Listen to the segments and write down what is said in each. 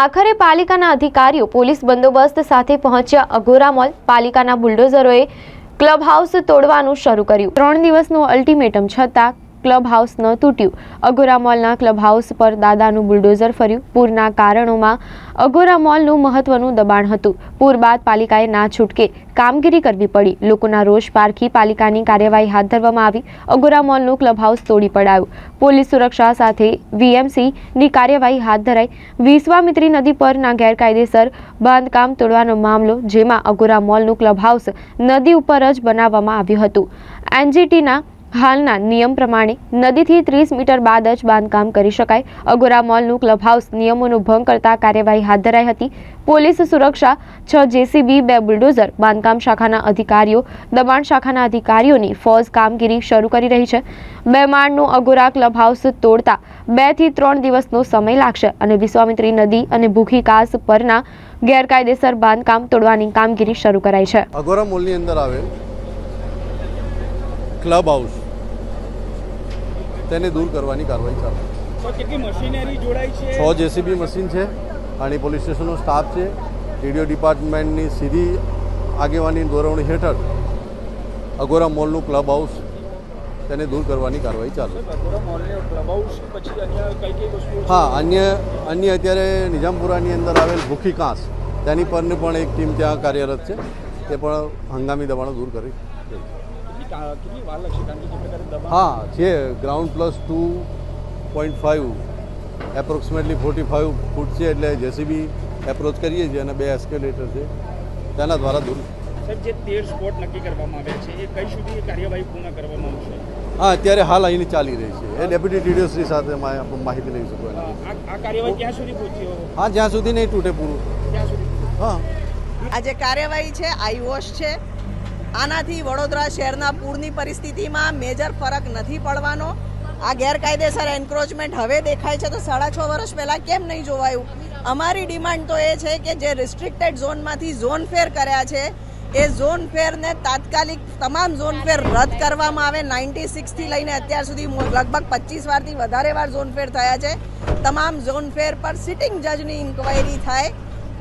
આખરે પાલિકાના અધિકારીઓ પોલીસ બંદોબસ્ત સાથે પહોંચ્યા અઘોરા મોલ. પાલિકાના બુલડોઝરોએ ક્લબ હાઉસ તોડવાનું શરૂ કર્યું. ત્રણ દિવસનું અલ્ટિમેટમ છતાં ક્લબ હાઉસ ન તૂટ્યું. અઘોરા મોલના ક્લબ હાઉસ પર દાદાનું બુલડોઝર ફર્યું. પૂરના કારણોમાં અઘોરા મોલનું મહત્વનું દબાણ હતું. પૂર બાદ પાલિકાએ ના છૂટકે કામગીરી કરવી પડી. લોકોના રોષ પારખી પાલિકાની કાર્યવાહી હાથ ધરવામાં આવી. અઘોરા મોલનું ક્લબ હાઉસ તોડી પડાયું. પોલીસ સુરક્ષા સાથે વીએમસીની કાર્યવાહી હાથ ધરાઈ. વિશ્વામિત્રી નદી પરના ગેરકાયદેસર બાંધકામ તોડવાનો મામલો, જેમાં અઘોરા મોલનું ક્લબ હાઉસ નદી ઉપર જ બનાવવામાં આવ્યું હતું. એનજીટીના હાલના નિયમ પ્રમાણે નદીથી ત્રીસ મીટર બાદ જ બાંધકામ કરી શકાય. અગોરા મોલનું ક્લબ હાઉસ નિયમોનો ભંગ કરતા કાર્યવાહી હાથ ધરાઈ હતી. પોલીસ સુરક્ષા છ જેસીબી, બે બુલડોઝર, બાંધકામ શાખાના અધિકારીઓ, દબાણ શાખાના અધિકારીઓની ફોજ કામગીરી શરૂ કરી રહી છે. બે માળનું અગોરા ક્લબ હાઉસ તોડતા બેથી ત્રણ દિવસનો સમય લાગશે અને વિશ્વામિત્રી નદી અને ભૂખી કાસ પરના ગેરકાયદેસર બાંધકામ તોડવાની કામગીરી શરૂ કરાઈ છે. અગોરા મોલની અંદર આવેલ ક્લબ હાઉસ તેને દૂર કરવાની કાર્યવાહી ચાલુ છે. જેસીબી મશીન છે અને પોલીસ સ્ટેશનનો સ્ટાફ છે ટીડીઓ ડિપાર્ટમેન્ટની સીધી આગેવાની દોરવણી હેઠળ અગોરા મોલનું ક્લબ હાઉસ તેને દૂર કરવાની કાર્યવાહી ચાલુ? હા અન્ય અન્ય અત્યારે નિઝામપુરાની અંદર આવેલ ભૂખી કાંસ તેની પરની પણ એક ટીમ ત્યાં કાર્યરત છે તે પણ હંગામી દબાણો દૂર કરી. કેટલી વાર લાગશે? કારણ કે જે પ્રકારે દબાણ હા છે ground plus two point five approximately forty five feet છે એટલે જેસીબી એપ્રોચ કરીએ છીએ અને બે એસ્કેલેટર છે તેના દ્વારા દૂર. સાહેબ જે તેર સ્પોટ નક્કી કરવામાં આવ્યા છે એ કઈ સુધી કાર્યવાહી પૂર્ણ કરવામાં આવશે? હા અત્યારે હાલ અહીંની ચાલી રહી છે. એ ડેપ્યુટી ટીડીઓ સાથે માહિતી લઈ શકો આ આ કાર્યવાહી ક્યાં સુધી પહોંચી હા જ્યાં સુધી નહીં તૂટે પૂરું. ક્યાં સુધી? હા. આ જે કાર્યવાહી છે આઈવોશ છે આનાથી વડોદરા શહેરના પૂરની પરિસ્થિતિમાં મેજર ફરક નથી પડવાનો. આ ગેરકાયદેસર એન્ક્રોચમેન્ટ હવે દેખાય છે તો સાડા છ વર્ષ પહેલાં કેમ નહીં જોવાયું? અમારી ડિમાન્ડ તો એ છે કે જે રિસ્ટ્રિક્ટેડ ઝોનમાંથી ઝોન ફેર કર્યા છે, એ ઝોન ફેરને તાત્કાલિક તમામ ઝોન ફેર રદ કરવામાં આવે. નાઇન્ટી સિક્સથી લઈને અત્યાર સુધી લગભગ પચીસ વારથી વધારે વાર ઝોન ફેર થયા છે. તમામ ઝોન ફેર પર સિટિંગ જજની ઇન્ક્વાયરી થાય.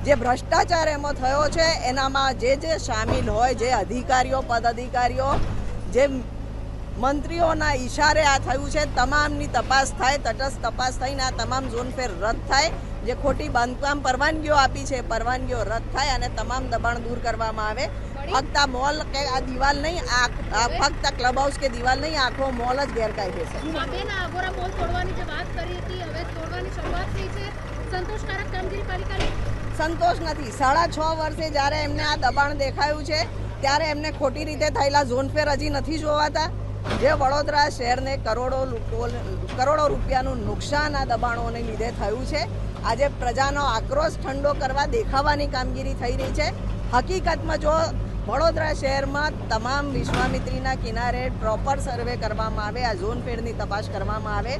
જે ભ્રષ્ટાચાર એમાં થયો છે, એનામાં જે જે સામેલ હોય, જે અધિકારીઓ પદ અધિકારીઓ જે મંત્રીઓના ઈશારે આ થયું છે, તમામની તપાસ થાય, તટસ્થ તપાસ થઈને આ તમામ ઝોન ફેર રદ થાય, જે ખોટી બાંધકામ પરવાનગીઓ આપી છે પરવાનગીઓ રદ થાય અને તમામ દબાણ દૂર કરવામાં આવે. ફક્ત આ મોલ કે આ દિવાલ નહીં, આ ફક્ત ક્લબ હાઉસ કે દિવાલ નહીં આખો મોલ જ ગેરકાયદેસર. મોલ છે. સંતોષકારક કામગીરી પાલિકાની સંતોષ નથી. સાડા છ વર્ષે જ્યારે એમને આ દબાણ દેખાયું છે, ત્યારે એમને ખોટી રીતે થયેલા ઝોનફેર હજી નથી જોવાતા. જે વડોદરા શહેરને કરોડો કરોડો રૂપિયાનું નુકસાન આ દબાણોને લીધે થયું છે. આજે પ્રજાનો આક્રોશ ઠંડો કરવા દેખાવાની કામગીરી થઈ રહી છે. હકીકતમાં જો વડોદરા શહેરમાં તમામ વિશ્વામિત્રીના કિનારે પ્રોપર સર્વે કરવામાં આવે, આ ઝોન ફેરની તપાસ કરવામાં આવે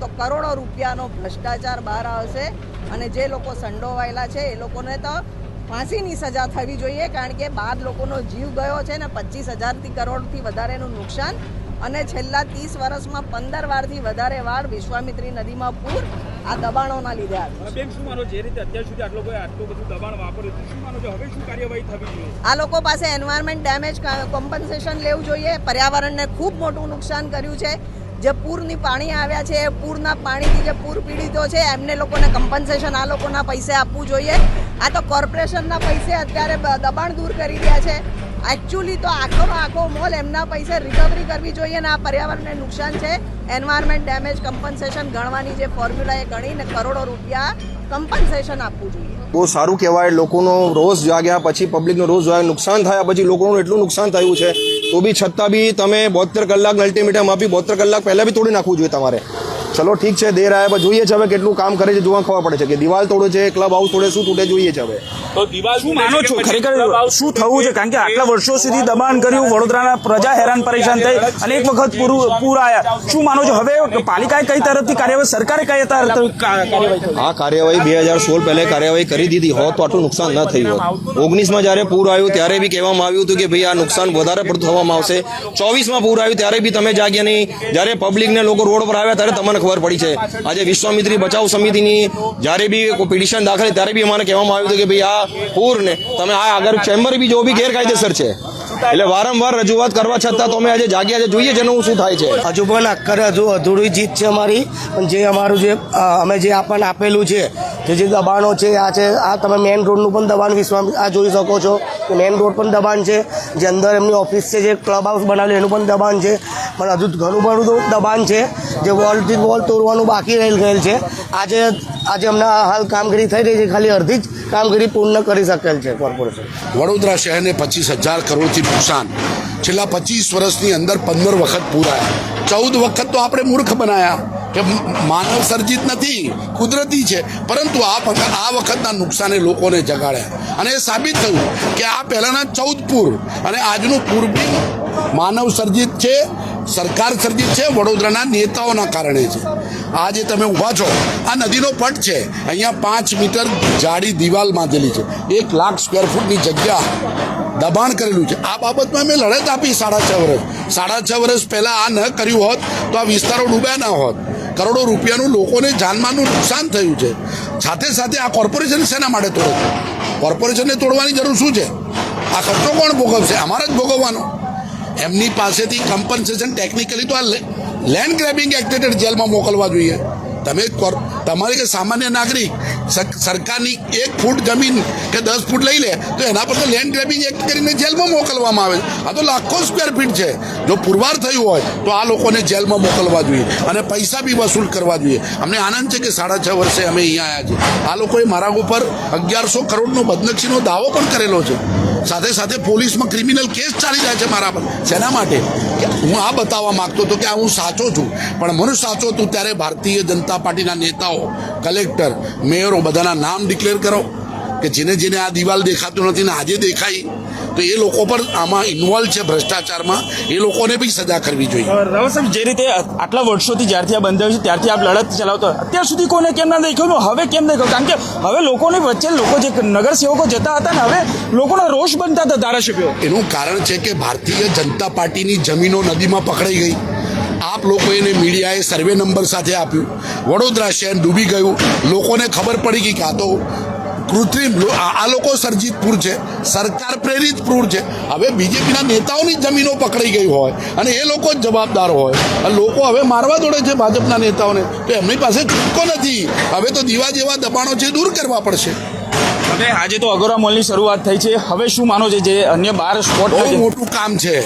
તો કરોડો રૂપિયાનો ભ્રષ્ટાચાર બહાર આવશે અને જે લોકો સંડોવાયેલા છે એ લોકોને તો ફાંસીની સજા થવી જોઈએ કારણ કે બાર લોકોનો જીવ ગયો છે ને પચીસ હજારથી કરોડથી વધારેનું નુકસાન અને છેલ્લા ત્રીસ વર્ષમાં પંદર વારથી વધારે વાર વિશ્વામિત્રી નદીમાં પૂર આ દબાણોના લીધે આ લોકો પાસે એન્વાયરમેન્ટ ડેમેજ કોમ્પન્સેશન લેવું જોઈએ. પર્યાવરણને ખૂબ મોટું નુકસાન કર્યું છે. જે પૂરની પાણી આવ્યા છે, એ પૂરના પાણીથી જે પૂર પીડિતો છે, એમને લોકોને કમ્પન્સેશન આ લોકોના પૈસે આપવું જોઈએ. આ તો કોર્પોરેશનના પૈસે અત્યારે દબાણ દૂર કરી રહ્યા છે. એકચ્યુઅલી તો આખો આખો મોલ એમના પૈસે રિકવરી કરવી જોઈએ ને આ પર્યાવરણને નુકસાન છે. એન્વાયરમેન્ટ ડેમેજ કમ્પન્સેશન ગણવાની જે ફોર્મ્યુલા એ ગણીને કરોડો રૂપિયા કમ્પન્સેશન આપવું જોઈએ. બહુ સારું કહેવાય, લોકોનો રોષ જાગ્યા પછી પબ્લિકનો રોષ જાગ્યા નુકસાન થયા પછી લોકોનું એટલું નુકસાન થયું છે. તો બી છતાં બી તમે બોતેર કલાક અલ્ટિમેટમ આપી બોતેર કલાક પહેલાં બી તોડી નાખવું જોઈએ તમારે. ચલો ઠીક છે દેર આવ્યા જોઈએ છે હવે કેટલું કામ કરે છે જોવા ખબર પડે છે કે દિવાલ તોડે છે ક્લબ હાઉસ તોડે શું તૂટે જોઈએ છે હવે? શું માનો છો ખરેખર શું થવું છે? કારણ કે આટલા વર્ષો સુધી દબાણ કર્યું વડોદરાના પ્રજા હેરાન પરેશાન થઈ અને એક વખત પૂરું પૂર આવ્યા શું માનો છો? હવે પાલિકાએ કઈ તરફથી કાર્યવાહી સરકારે કઈ કરી? આ કાર્યવાહી બે હજાર સોળ પહેલા કાર્યવાહી કરી દીધી. હોત તો આટલું નુકસાન ન થયું હોત. ઓગણીસમાં જ્યારે પૂર આવ્યું ત્યારે બી કહેવામાં આવ્યું હતું કે ભાઈ આ નુકસાન વધારે પડતું થવામાં આવશે. ચોવીસમાં પૂર આવ્યું ત્યારે બી તમે જાગ્યા નહીં જ્યારે પબ્લિકને લોકો રોડ પર આવ્યા ત્યારે તમને અમને ખબર પડી છે. આજે વિશ્વામિત્રી બચાવ સમિતિની જ્યારે બી પિટિશન દાખલ ત્યારે બી અમારે કહેવામાં આવ્યું હતું કે ભાઈ આ પૂરને તમે આ આગળ ચેમ્બર બી જો બી ગેરકાયદેસર છે. એટલે વારંવાર રજૂઆત કરવા છતાં તો અમે આજે જાગ્યા છે, જોઈએ જેનું શું થાય છે. હજુ પણ આખરે હજુ અધૂરી જીત છે અમારી. પણ જે અમારું જે અમે જે આપણને આપેલું છે, જે જે દબાણો છે, આ છે, આ તમે મેઇન રોડનું પણ દબાણ વિશ્વામ, આ જોઈ શકો છો કે મેઇન રોડ પણ દબાણ છે. જે અંદર એમની ઓફિસ છે, જે ક્લબ હાઉસ બનાવેલું, એનું પણ દબાણ છે. પણ હજુ ઘણું બધું દબાણ છે. જે વોલથી વોલ તોડવાનું બાકી રહેલ ગયેલ છે. આજે આજે હમણાં હાલ કામગીરી થઈ રહી છે. ખાલી અડધી જ કામગીરી પૂર્ણ કરી શકેલ છે કોર્પોરેશન વડોદરા શહેરને પચીસ હજાર કરોડથી નુકસાન. છેલ્લા પચીસ વર્ષની અંદર પંદર વખત પૂરાયા. ચૌદ વખત તો આપણે મૂર્ખ બનાયા. કે માનવ સર્જિત નથી, કુદરતી છે. પરંતુ આ આ વખતના નુકસાને લોકોને જગાડ્યા. અને એ સાબિત થયું કે આ પહેલાંના ચૌદ પૂર અને આજનું પૂર બી માનવ સર્જિત છે. સરકાર સર્જિત છે, વડોદરાના નેતાઓના કારણે છે. આજે તમે ઊભા છો, આ નદીનો પટ છે. અહીંયા પાંચ મીટર જાડી દિવાલ બાંધેલી છે. એક લાખ સ્ક્વેર ફૂટની જગ્યા દબાણ કરેલું છે. આ બાબતમાં મેં લડત આપી સાડા છ વર્ષ સાડા છ વર્ષ પહેલાં આ ન કર્યું હોત, તો આ વિસ્તારો ડૂબ્યા ના હોત. કરોડો રૂપિયાનું લોકોને જાનમાનનું નુકસાન થયું છે. સાથે સાથે આ કોર્પોરેશન શેના માટે તોડે છે? કોર્પોરેશનને તોડવાની જરૂર શું છે? આ ખર્ચો કોણ ભોગવશે? અમારે જ ભોગવવાનો. એમની પાસેથી કમ્પન્સેશન ટેકનિકલી તો આ લેન્ડ ગ્રેબિંગ એક્ટેડ જેલમાં મોકલવા જોઈએ. તમે તમારે કે સામાન્ય નાગરિક સર- સરકારની એક ફૂટ જમીન કે દસ ફૂટ લઈ લે, તો એના પર તો લેન્ડ ગ્રેબિંગ એક્ટ કરીને જેલમાં મોકલવામાં આવે આ તો લાખો સ્ક્વેર ફીટ છે. જો પુરવાર થયું હોય, તો આ લોકોને જેલમાં મોકલવા જોઈએ અને પૈસા બી વસૂલ કરવા જોઈએ. અમને આનંદ છે કે સાડા છ વર્ષે અમે અહીંયા આવ્યા છીએ. આ લોકોએ મારા ઉપર અગિયારસો કરોડનો બદનક્ષીનો દાવો પણ કરેલો છે. સાથે સાથે પોલીસમાં ક્રિમિનલ કેસ ચાલી જાય છે મારા પર. શેના માટે? કે હું આ બતાવવા માંગતો હતો કે આ હું સાચો છું. પણ મને સાચો હતું ત્યારે ભારતીય જનતા પાર્ટીના નેતાઓ કલેક્ટર મેયરો બધાના નામ ડિક્લેર કરો. કે જેને જેને આ દિવાલ દેખાતું નથી ને આજે દેખાઈ તો એ લોકો પણ આમાં ઇન્વોલ્વ છે ભ્રષ્ટાચારમાં. એ લોકોને બી સજા કરવી જોઈએ. રાવ સાહેબ જે રીતે આટલા વર્ષોથી જ્યારથી આ બંધાયું છે ત્યારથી આપ લડત ચલાવતો અત્યાર સુધી કોને કેમ ના દેખ્યું? હવે કેમ દેખાયું? કારણ કે હવે લોકોની વચ્ચે લોકો જે નગરસેવકો જતા હતા ને હવે લોકોનો રોષ બનતા હતા ધારાસભ્યો. એનું કારણ છે કે ભારતીય જનતા પાર્ટીની જમીનો નદીમાં પકડાઈ ગઈ. આપ લોકો એને મીડિયાએ સર્વે નંબર સાથે આપ્યું. વડોદરા શહેર ડૂબી ગયું. લોકોને ખબર પડી ગઈ કે આ તો કૃત્રિમ આ લોકો સર્જિત પૂર છે સરકાર પ્રેરિત પૂર છે. હવે બીજેપીના નેતાઓની જમીનો પકડાઈ ગઈ હોય અને એ લોકો જ જવાબદાર હોય. અને લોકો હવે મારવા દોડે છે ભાજપના નેતાઓને. તો એમની પાસે છૂટકો નથી. હવે તો દીવા જેવા દબાણો છે દૂર કરવા પડશે. હવે આજે તો અગોરા મોલની શરૂઆત થઈ છે. હવે શું માનો છે જે અન્ય બાર સ્પોટ બહુ મોટું કામ છે.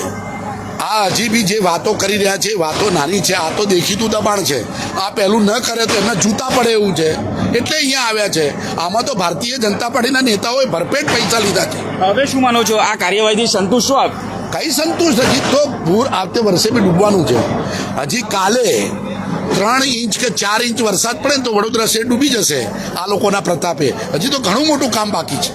આ હજી બી જે વાતો કરી રહ્યા છે વાતો નાની છે આ તો દેખીતું દબાણ છે. આ પહેલું ન કરે તો એમને જૂતા પડે એવું છે. એટલે અહીંયા આવ્યા છે. આમાં તો ભારતીય જનતા પાર્ટીના નેતાઓએ ભરપેટ પૈસા લીધા છે. હવે શું માનો છો? આ કાર્યવાહીથી સંતુષ્ટ છો આપ? કઈ સંતુષ્ટ? હજી તો પૂર આવતે વર્ષે બી ડૂબવાનું છે. હજી કાલે ત્રણ ઇંચ કે ચાર ઇંચ વરસાદ પડે ને તો વડોદરા શહેર ડૂબી જશે આ લોકોના પ્રતાપે. હજી તો ઘણું મોટું કામ બાકી છે.